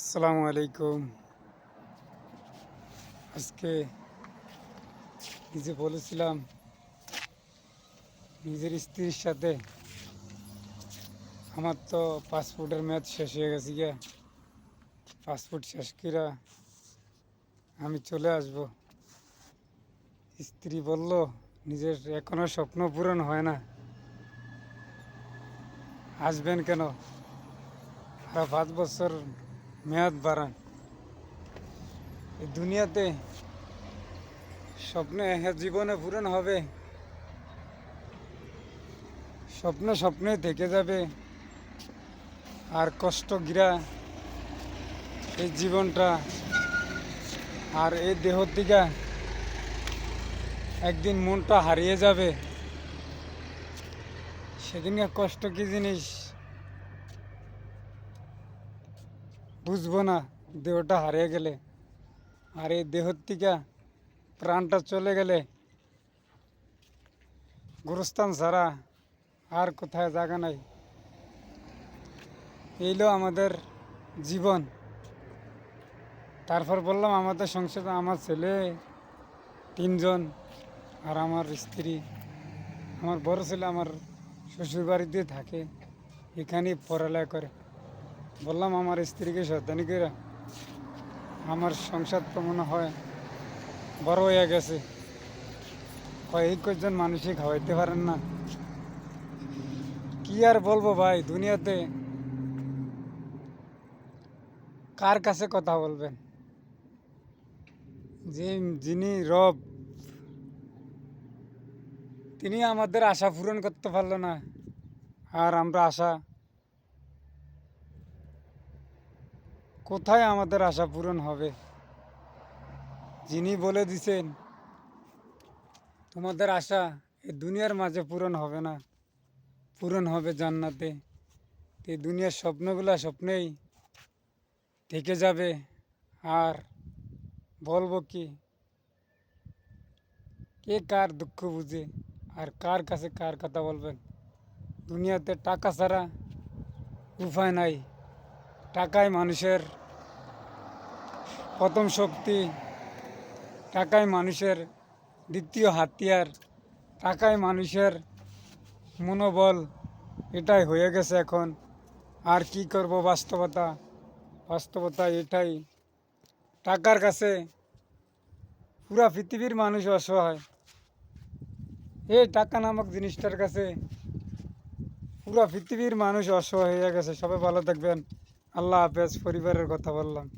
আসসালামু আলাইকুম। আজকে নিজে বলেছিলাম, নিজের স্ত্রীর সাথে আমার তো পাসপোর্টের ম্যাচ শেষ হয়ে গেছে গিয়া। পাসপোর্ট শেষ করা আমি চলে আসব। স্ত্রী বলল, নিজের এখনও স্বপ্ন পূরণ হয় না। আসবেন কেন? আর পাঁচ বছর মেয়াদ বাড়ান। এই দুনিয়াতে স্বপ্নে জীবনে পূরণ হবে। স্বপ্ন স্বপ্নে থেকে যাবে। আর কষ্ট গিরা এই জীবনটা আর এই দেহ থেকে একদিন মনটা হারিয়ে যাবে। সেদিনকে কষ্ট কি জিনিস? বুঝব না, দেহটা হারিয়ে গেলে। আর এই দেহর থেকে প্রাণটা চলে গেলে গুরুস্থান ছাড়া আর কোথায় জায়গা নাই। এইলো আমাদের জীবন। তারপর বললাম, আমাদের সংসারে আমার ছেলে, তিনজন, আর আমার স্ত্রী। আমার বড় ছেলে আমার শ্বশুর বাড়িতে থাকে, এখানেই পড়ালেখা করে। বললাম, আমার স্ত্রীকে সাবধানি করে আমার সংসার তো মনে হয় বড় হয়ে গেছে। কয়েক কয়েকজন মানুষই খাওয়াইতে পারেন না। কি আর বলব ভাই, দুনিয়াতে কার কাছে কথা বলবেন? যে যিনি রব, তিনি আমাদের আশা পূরণ করতে পারল না। আর আমরা আশা কোথায় আমাদের আশা পূরণ হবে? যিনি বলে দিছেন, তোমাদের আশা এই দুনিয়ার মাঝে পূরণ হবে না। পূরণ হবে জান্নাতে। এই দুনিয়ার স্বপ্নগুলা স্বপ্নেই থেকে যাবে। আর বলব কি, কে কার দুঃখ বুঝে আর কার কাছে কার কথা বলবেন? দুনিয়াতে টাকা ছাড়া উপায় নাই। টাকায় মানুষের প্রথম শক্তি টাকাই মানুষের, দ্বিতীয় হাতিয়ার টাকাই মানুষের মনোবল, এটাই হয়ে গেছে এখন। আর কি করব বাস্তবতা? বাস্তবতা এটাই। টাকার কাছে পুরা পৃথিবীর মানুষ অসহায়। এই টাকা নামক জিনিসটার কাছে পুরা পৃথিবীর মানুষ অসহায় হয়ে গেছে। সবাই ভালো থাকবেন। আল্লাহ হাফেজ। পরিবারের কথা বললাম।